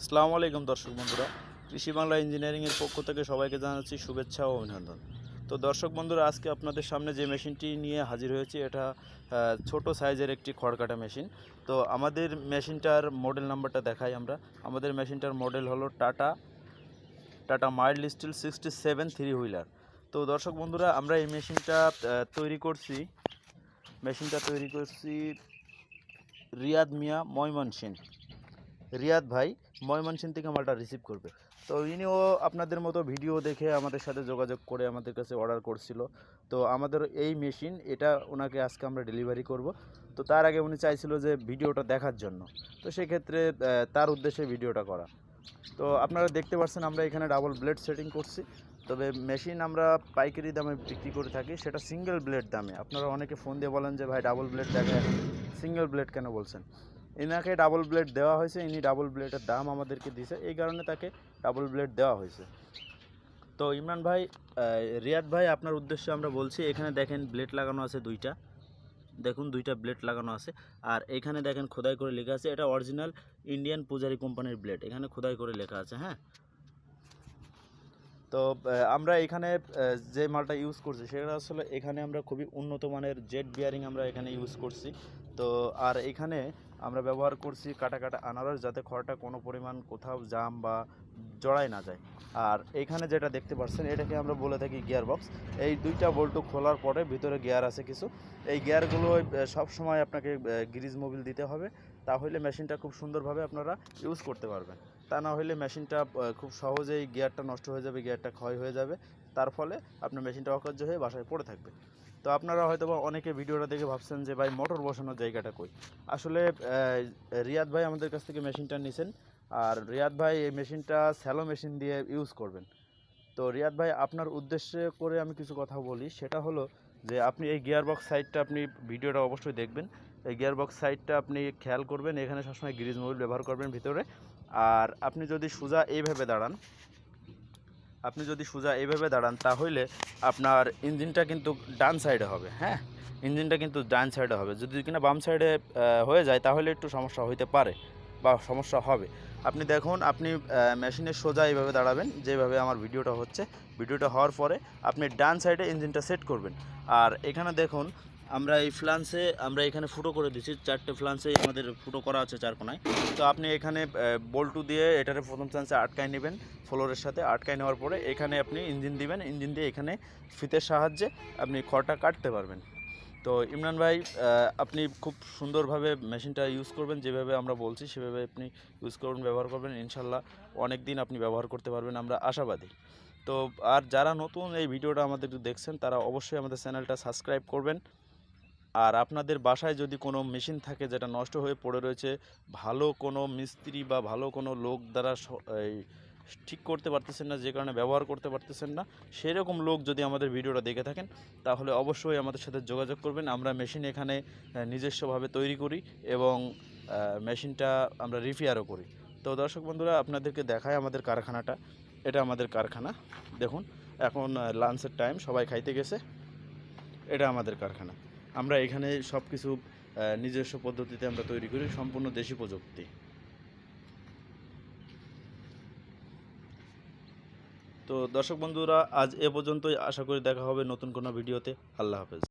আসসালামু আলাইকুম দর্শক বন্ধুরা। কৃষি বাংলা ইঞ্জিনিয়ারিংয়ের পক্ষ থেকে সবাইকে জানাচ্ছি শুভেচ্ছা ও অভিনন্দন। তো দর্শক বন্ধুরা, আজকে আপনাদের সামনে যে মেশিনটি নিয়ে হাজির হয়েছে, এটা ছোট সাইজের একটি খড়কাটা মেশিন। তো আমাদের মেশিনটার মডেল নাম্বারটা দেখাই আমরা। আমাদের মেশিনটার মডেল হলো Tata Tata mild steel sixty seven three wheeler. তো দর্শক বন্ধুরা, আমরা এই মেশিনটা তৈরি করছি। মেশিনটা তৈরি করছি রিয়াদ মিয়া ময়মনসিং রিয়াদ ভাই ময়মনসিং থেকে মালটা রিসিভ করবে। তো ইনিও আপনাদের মতো ভিডিও দেখে আমাদের সাথে যোগাযোগ করে আমাদের কাছে অর্ডার করছিল। তো আমাদের এই মেশিন এটা ওনাকে আজকে আমরা ডেলিভারি করব। তো তার আগে উনি চাইছিল যে ভিডিওটা দেখার জন্য। তো সেক্ষেত্রে তার উদ্দেশ্যে ভিডিওটা করা। তো আপনারা দেখতে পাচ্ছেন আমরা এখানে ডাবল ব্লেড সেটিং করছি। তবে মেশিন আমরা পাইকারি দামে বিক্রি করে থাকি, সেটা সিঙ্গেল ব্লেড দামে। আপনারা অনেকে ফোন দিয়ে বলেন যে, ভাই ডাবল ব্লেড দেখে এখন সিঙ্গেল ব্লেড কেন বলছেন? এনাকে ডাবল ব্লেড দেওয়া হয়েছে, ইনি ডাবল ব্লেডের দাম আমাদেরকে দিয়েছে। এই কারণে তাকে ডাবল ব্লেড দেওয়া হয়েছে। তো ইমরান ভাই রিয়াদ ভাই, আপনার উদ্দেশ্যে আমরা বলছি, এখানে দেখেন ব্লেড লাগানো আছে দুইটা। দেখুন, দুইটা ব্লেড লাগানো আছে। আর এখানে দেখেন খোদাই করে লেখা আছে, এটা অরিজিনাল ইন্ডিয়ান পূজারি কোম্পানির ব্লেড এখানে খোদাই করে লেখা আছে হ্যাঁ? তো আমরা এখানে যে মালটা ইউজ করছি, সেটা আসলে এখানে আমরা খুবই উন্নত মানের জেট বিয়ারিং আমরা এখানে ইউজ করছি। তো, আর এখানে আমরা ব্যবহার করছি কাটা কাটা আনারস যাতে খড়টা কোনো পরিমাণ কোথাও জাম বা জড়াই না যায়। আর এখানে যেটা দেখতে পাচ্ছেন, এটাকে আমরা বলে থাকি গিয়ার বক্স এই দুইটা বল্টু খোলার পরে ভিতরে গিয়ার আছে কিছু। এই গিয়ারগুলো সব সময় আপনাকে গ্রিজ মোবিল দিতে হবে। তাহলে মেশিনটা খুব সুন্দরভাবে আপনারা ইউজ করতে পারবেন। তা না হলে মেশিনটা খুব সহজেই গিয়ারটা নষ্ট হয়ে যাবে গিয়ারটা ক্ষয় হয়ে যাবে। তার ফলে আপনার মেশিনটা অকার্য হয়ে বাসায় পড়ে থাকবে। তো আপনারা হয়তো অনেকে ভিডিওটা দেখে ভাবছেন যে, ভাই মোটর বসানোর জায়গাটা কই? আসলে রিয়াদ ভাই আমাদের কাছ থেকে মেশিনটা নিছেন। আর রিয়াদ ভাই এই মেশিনটা স্যালো মেশিন দিয়ে ইউজ করবেন। তো রিয়াদ ভাই, আপনার উদ্দেশ্যে করে আমি কিছু কথা বলি। সেটা হলো যে আপনি এই গিয়ারবক্স সাইডটা আপনি ভিডিওটা অবশ্যই দেখবেন। এই গিয়ারবক্স সাইডটা আপনি খেয়াল করবেন, এখানে সবসময় গ্রিজ মোবিল ব্যবহার করবেন ভিতরে। আর আপনি যদি সোজা এইভাবে দাঁড়ান আপনি যদি সোজা এইভাবে দাঁড়ান, তাহলে আপনার ইঞ্জিনটা কিন্তু ডান সাইডে হবে হ্যাঁ? ইঞ্জিনটা কিন্তু ডান সাইডে হবে। যদি কিনা বাম সাইডে হয়ে যায়, তাহলে একটু সমস্যা হইতে পারে বা সমস্যা হবে। আপনি দেখুন, আপনি মেশিনের সোজা এইভাবে দাঁড়াবেন, যেভাবে আমার ভিডিওটা হচ্ছে। ভিডিওটা হওয়ার পরে আপনি ডান সাইডে ইঞ্জিনটা সেট করবেন। আর এখানে দেখুন আমরা এই ফ্লান্সে, আমরা এখানে ফুটো করে দিচ্ছি চারটে ফ্লান্সে আমাদের ফুটো করা আছে চার কোনায় তো আপনি এখানে বল্টু দিয়ে এটারে প্রথম চান্সে আটকায় নেবেন, ফ্লোরের সাথে আটকায় নেওয়ার পরে এখানে আপনি ইঞ্জিন দিবেন। ইঞ্জিন দিয়ে এখানে ফিতের সাহায্যে আপনি খড়টা কাটতে পারবেন। তো ইমরান ভাই আপনি খুব সুন্দরভাবে মেশিনটা ইউজ করবেন। যেভাবে আমরা বলছি, সেভাবে আপনি ইউজ করবেন, ব্যবহার করবেন। ইনশাল্লাহ অনেক দিন আপনি ব্যবহার করতে পারবেন, আমরা আশাবাদী। তো আর যারা নতুন এই ভিডিওটা আমাদের দেখছেন, তারা অবশ্যই আমাদের চ্যানেলটা সাবস্ক্রাইব করবেন। আর আপনাদের বাসায় যদি কোনো মেশিন থাকে যেটা নষ্ট হয়ে পড়ে রয়েছে, ভালো কোনো মিস্ত্রি বা ভালো কোনো লোক দ্বারা ঠিক করতে পারতেছেন না, যে কারণে ব্যবহার করতে পারতেছেন না, সেরকম লোক যদি আমাদের ভিডিওটা দেখে থাকেন, তাহলে অবশ্যই আমাদের সাথে যোগাযোগ করবেন। আমরা মেশিন এখানে নিজস্বভাবে তৈরি করি এবং মেশিনটা আমরা রিপেয়ারও করি। তো দর্শক বন্ধুরা, আপনাদেরকে দেখায় আমাদের কারখানাটা। এটা আমাদের কারখানা। দেখুন, এখন লাঞ্চের টাইম সবাই খাইতে গেছে। এটা আমাদের কারখানা। আমরা এখানে সব কিছু নিজস্ব পদ্ধতিতে আমরা তৈরি করি, সম্পূর্ণ দেশি প্রযুক্তি। তো দর্শক বন্ধুরা, আজ এ পর্যন্তই। আশা করি দেখা হবে নতুন কোনো ভিডিওতে। আল্লাহ হাফেজ।